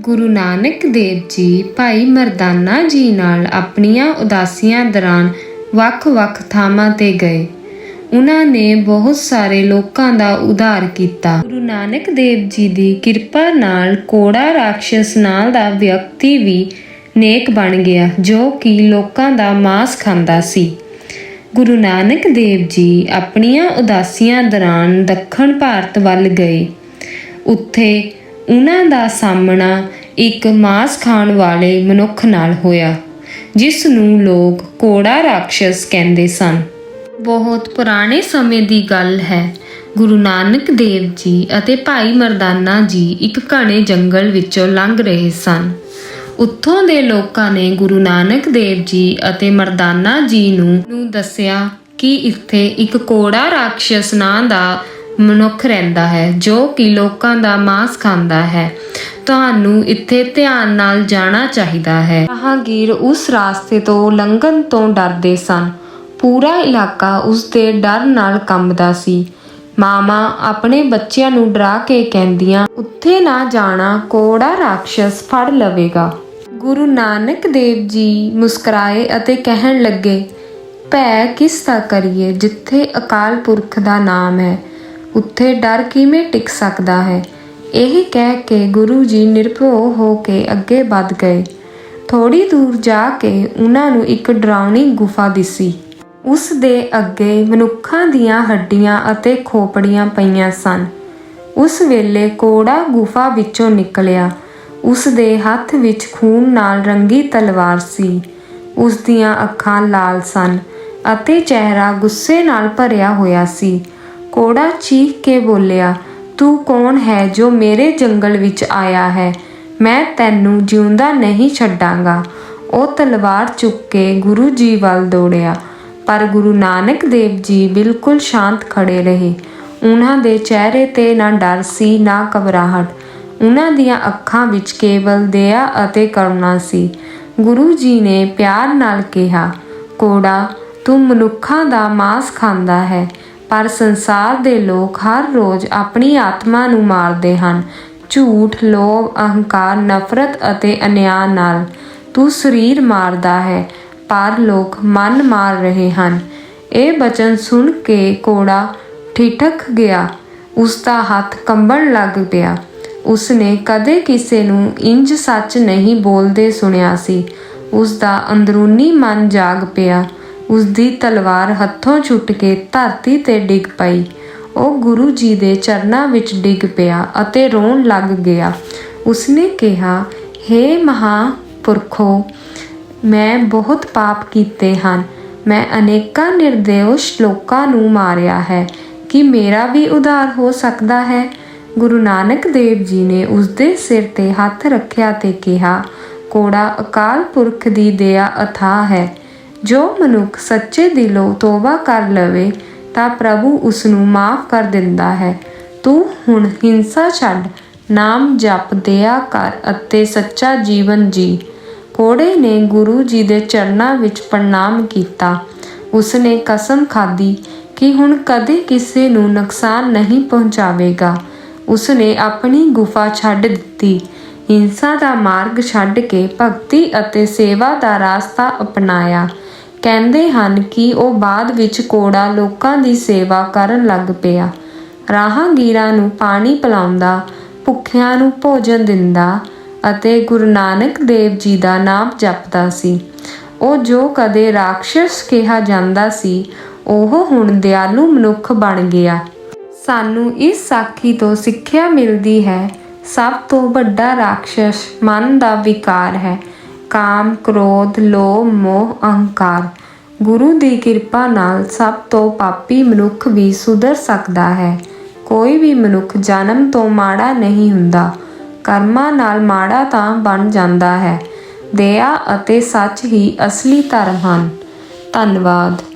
ਗੁਰੂ ਨਾਨਕ ਦੇਵ ਜੀ ਭਾਈ ਮਰਦਾਨਾ ਜੀ ਨਾਲ ਆਪਣੀਆਂ ਉਦਾਸੀਆਂ ਦੌਰਾਨ ਵੱਖ-ਵੱਖ ਥਾਵਾਂ ਤੇ ਗਏ। ਉਹਨਾਂ ਨੇ ਬਹੁਤ ਸਾਰੇ ਲੋਕਾਂ ਦਾ ਉਧਾਰ ਕੀਤਾ। ਗੁਰੂ ਨਾਨਕ ਦੇਵ ਜੀ ਦੀ ਕਿਰਪਾ ਨਾਲ ਕੋੜਾ ਰਾਖਸ਼ ਨਾਂ ਦਾ ਵਿਅਕਤੀ ਵੀ ਨੇਕ ਬਣ ਗਿਆ, ਜੋ ਕਿ ਲੋਕਾਂ ਦਾ ਮਾਸ ਖਾਂਦਾ ਸੀ। ਗੁਰੂ ਨਾਨਕ ਦੇਵ ਜੀ ਆਪਣੀਆਂ ਉਦਾਸੀਆਂ ਦੌਰਾਨ ਦੱਖਣ ਭਾਰਤ ਵੱਲ ਗਏ। ਉੱਥੇ ਉਹਨਾਂ ਦਾ ਸਾਹਮਣਾ ਇੱਕ ਮਾਸ ਖਾਣ ਵਾਲੇ ਮਨੁੱਖ ਨਾਲ ਹੋਇਆ, ਜਿਸ ਨੂੰ ਲੋਕ ਕੋੜਾ ਰਾਖਸ਼ ਕਹਿੰਦੇ ਸਨ। ਬਹੁਤ ਪੁਰਾਣੇ ਸਮੇਂ ਦੀ ਗੱਲ ਹੈ, ਗੁਰੂ ਨਾਨਕ ਦੇਵ ਜੀ ਅਤੇ ਭਾਈ ਮਰਦਾਨਾ ਜੀ ਇੱਕ ਘਣੇ ਜੰਗਲ ਵਿੱਚੋਂ ਲੰਘ ਰਹੇ ਸਨ। ਉੱਥੋਂ ਦੇ ਲੋਕਾਂ ਨੇ ਗੁਰੂ ਨਾਨਕ ਦੇਵ ਜੀ ਅਤੇ ਮਰਦਾਨਾ ਜੀ ਨੂੰ ਨੂੰ ਦੱਸਿਆ ਕਿ ਇੱਥੇ ਇੱਕ ਕੋੜਾ ਰਾਖਸ਼ ਨਾਂ ਦਾ ਮਨੁੱਖ ਰਹਿੰਦਾ ਹੈ, ਜੋ ਕਿ ਲੋਕਾਂ ਦਾ ਮਾਸ ਖਾਂਦਾ ਹੈ। ਤੁਹਾਨੂੰ ਇੱਥੇ ਧਿਆਨ ਨਾਲ ਜਾਣਾ ਚਾਹੀਦਾ ਹੈ। ਰਾਹਗੀਰ ਉਸ ਰਾਸਤੇ ਤੋਂ ਲੰਘਣ ਤੋਂ ਡਰਦੇ ਸਨ। ਪੂਰਾ ਇਲਾਕਾ ਉਸ ਦੇ ਡਰ ਨਾਲ ਕੰਬਦਾ ਸੀ। ਮਾਮਾ ਆਪਣੇ ਬੱਚਿਆਂ ਨੂੰ ਡਰਾ ਕੇ ਕਹਿੰਦੀਆਂ, ਉੱਥੇ ਨਾ ਜਾਣਾ, ਕੋੜਾ ਰਾਖਸ਼ ਫੜ ਲਵੇਗਾ। ਗੁਰੂ ਨਾਨਕ ਦੇਵ ਜੀ ਮੁਸਕਰਾਏ ਅਤੇ ਕਹਿਣ ਲੱਗੇ, ਭੈ ਕਿਸ ਦਾ ਕਰੀਏ, ਜਿੱਥੇ ਅਕਾਲ ਪੁਰਖ ਦਾ ਨਾਮ ਹੈ? ਉੱਥੇ ਡਰ ਕਿਵੇਂ ਟਿਕ ਸਕਦਾ ਹੈ? ਇਹ ਕਹਿ ਕੇ ਗੁਰੂ ਜੀ ਨਿਰਭਉ ਹੋ ਕੇ ਅੱਗੇ ਵੱਧ ਗਏ। ਥੋੜੀ ਦੂਰ ਜਾ ਕੇ ਉਹਨਾਂ ਨੂੰ ਇੱਕ ਡਰਾਉਣੀ ਗੁਫਾ ਦਿਸੀ। ਉਸ ਦੇ ਅੱਗੇ ਮਨੁੱਖਾਂ ਦੀਆਂ ਹੱਡੀਆਂ ਅਤੇ ਖੋਪੜੀਆਂ ਪਈਆਂ ਸਨ। ਉਸ ਵੇਲੇ ਕੋੜਾ ਗੁਫਾ ਵਿੱਚੋਂ ਨਿਕਲਿਆ। ਉਸ ਦੇ ਹੱਥ ਵਿੱਚ ਖੂਨ ਨਾਲ ਰੰਗੀ ਤਲਵਾਰ ਸੀ। ਉਸ ਦੀਆਂ ਅੱਖਾਂ ਲਾਲ ਸਨ ਅਤੇ ਚਿਹਰਾ ਗੁੱਸੇ ਨਾਲ ਭਰਿਆ ਹੋਇਆ ਸੀ। ਕੋੜਾ ਚੀਖ ਕੇ ਬੋਲਿਆ, ਤੂੰ ਕੌਣ ਹੈ ਜੋ ਮੇਰੇ ਜੰਗਲ ਵਿੱਚ ਆਇਆ ਹੈ? ਮੈਂ ਤੈਨੂੰ ਜਿਉਂਦਾ ਨਹੀਂ ਛੱਡਾਂਗਾ। ਉਹ ਤਲਵਾਰ ਚੁੱਕ ਕੇ ਗੁਰੂ ਜੀ ਵੱਲ ਦੌੜਿਆ। ਪਰ ਗੁਰੂ ਨਾਨਕ ਦੇਵ ਜੀ ਬਿਲਕੁਲ ਸ਼ਾਂਤ ਖੜੇ ਰਹੇ। ਉਹਨਾਂ ਦੇ ਚਿਹਰੇ ਤੇ ਨਾ ਡਰ ਸੀ, ਨਾ ਘਬਰਾਹਟ। ਉਹਨਾਂ ਦੀਆਂ ਅੱਖਾਂ ਵਿੱਚ ਕੇਵਲ ਦਇਆ ਅਤੇ ਕਰੁਣਾ ਸੀ। ਗੁਰੂ ਜੀ ਨੇ ਪਿਆਰ ਨਾਲ ਕਿਹਾ ਕੋੜਾ ਤੂੰ ਮਨੁੱਖਾਂ ਦਾ ਮਾਸ ਖਾਂਦਾ ਹੈ। ਪਰ ਸੰਸਾਰ ਦੇ ਲੋਕ ਹਰ ਰੋਜ਼ ਆਪਣੀ ਆਤਮਾ ਨੂੰ ਮਾਰਦੇ ਹਨ। ਝੂਠ, ਲੋਭ, ਅਹੰਕਾਰ, ਨਫ਼ਰਤ ਅਤੇ ਅਨਿਆਂ ਨਾਲ ਤੂੰ ਸਰੀਰ ਮਾਰਦਾ ਹੈ, ਪਰ ਲੋਕ ਮਨ ਮਾਰ ਰਹੇ ਹਨ। ਇਹ ਬਚਨ ਸੁਣ ਕੇ ਕੋੜਾ ਠਿਠਕ ਗਿਆ। ਉਸ ਦਾ ਹੱਥ ਕੰਬਣ ਲੱਗ ਪਿਆ। ਉਸਨੇ ਕਦੇ ਕਿਸੇ ਨੂੰ ਇੰਜ ਸੱਚ ਨਹੀਂ ਬੋਲਦੇ ਸੁਣਿਆ ਸੀ। ਉਸ ਦਾ ਅੰਦਰੂਨੀ ਮਨ ਜਾਗ ਪਿਆ। ਉਸ ਦੀ ਤਲਵਾਰ ਹੱਥੋਂ ਛੁੱਟ ਕੇ ਧਰਤੀ ਤੇ ਡਿੱਗ ਪਈ। ਉਹ ਗੁਰੂ ਜੀ ਦੇ ਚਰਨਾਂ ਵਿੱਚ ਡਿੱਗ ਪਿਆ ਅਤੇ ਰੋਣ ਲੱਗ ਗਿਆ। ਉਸਨੇ ਕਿਹਾ हे ਮਹਾਪੁਰਖੋ, ਮੈਂ ਬਹੁਤ ਪਾਪ ਕੀਤੇ ਹਨ। ਮੈਂ ਅਨੇਕਾਂ ਨਿਰਦੋਸ਼ ਲੋਕਾਂ ਨੂੰ ਮਾਰਿਆ ਹੈ ਕਿ ਮੇਰਾ ਵੀ ਉਧਾਰ ਹੋ ਸਕਦਾ ਹੈ। ਗੁਰੂ ਨਾਨਕ ਦੇਵ ਜੀ ਨੇ ਉਸ ਦੇ ਸਿਰ ਤੇ ਹੱਥ ਰੱਖਿਆ ਤੇ ਕਿਹਾ, ਕੋੜਾ ਅਕਾਲ ਪੁਰਖ ਦੀ ਦਇਆ ਅਥਾਹ ਹੈ। ਜੋ ਮਨੁੱਖ ਸੱਚੇ ਦਿਲੋਂ ਤੋਬਾ ਕਰ ਲਵੇ, ਤਾਂ ਪ੍ਰਭੂ ਉਸ ਨੂੰ ਮਾਫ ਕਰ ਦਿੰਦਾ ਹੈ। ਤੂੰ ਹੁਣ ਹਿੰਸਾ ਛੱਡ, ਨਾਮ ਜਪ ਦਇਆ ਕਰ ਅਤੇ ਸੱਚਾ ਜੀਵਨ ਜੀ। ਕੋੜੇ ਨੇ ਗੁਰੂ ਜੀ ਦੇ ਚਰਨਾਂ ਵਿੱਚ ਪ੍ਰਣਾਮ ਕੀਤਾ। ਉਸਨੇ ਕਸਮ ਖਾਧੀ ਕਿ ਹੁਣ ਕਦੇ ਕਿਸੇ ਨੂੰ ਨੁਕਸਾਨ ਨਹੀਂ ਪਹੁੰਚਾਵੇਗਾ। ਉਸਨੇ ਆਪਣੀ ਗੁਫਾ ਛੱਡ ਦਿੱਤੀ। ਹਿੰਸਾ ਦਾ ਮਾਰਗ ਛੱਡ ਕੇ ਭਗਤੀ ਅਤੇ ਸੇਵਾ ਦਾ ਰਸਤਾ ਅਪਣਾਇਆ। ਕਹਿੰਦੇ ਹਨ ਕਿ ਉਹ ਬਾਅਦ ਵਿੱਚ ਕੋੜਾ ਲੋਕਾਂ ਦੀ ਸੇਵਾ ਕਰਨ ਲੱਗ ਪਿਆ। ਰਾਹਗੀਰਾਂ ਨੂੰ ਪਾਣੀ ਪਿਲਾਉਂਦਾ, ਭੁੱਖਿਆਂ ਨੂੰ ਭੋਜਨ ਦਿੰਦਾ ਅਤੇ ਗੁਰੂ ਨਾਨਕ ਦੇਵ ਜੀ ਦਾ ਨਾਮ ਜਪਦਾ ਸੀ। ਉਹ ਜੋ ਕਦੇ ਰਾਖਸ਼ ਕਿਹਾ ਜਾਂਦਾ ਸੀ, ਉਹ ਹੁਣ ਦਿਆਲੂ ਮਨੁੱਖ ਬਣ ਗਿਆ। ਸਾਨੂੰ ਇਸ ਸਾਖੀ ਤੋਂ ਸਿੱਖਿਆ ਮਿਲਦੀ ਹੈ। ਸਭ ਤੋਂ ਵੱਡਾ ਰਾਖਸ਼ ਮਨ ਦਾ ਵਿਕਾਰ ਹੈ। ਕਾਮ, ਕ੍ਰੋਧ, ਲੋਭ, ਮੋਹ, ਅਹੰਕਾਰ। ਗੁਰੂ ਦੀ ਕਿਰਪਾ ਨਾਲ ਸਭ ਤੋਂ ਪਾਪੀ ਮਨੁੱਖ ਵੀ ਸੁਧਰ ਸਕਦਾ ਹੈ। ਕੋਈ ਵੀ ਮਨੁੱਖ ਜਨਮ ਤੋਂ ਮਾੜਾ ਨਹੀਂ ਹੁੰਦਾ। ਕਰਮਾਂ ਨਾਲ ਮਾੜਾ ਤਾਂ ਬਣ ਜਾਂਦਾ ਹੈ। ਦਇਆ ਅਤੇ ਸੱਚ ਹੀ ਅਸਲੀ ਧਰਮ ਹਨ। ਧੰਨਵਾਦ।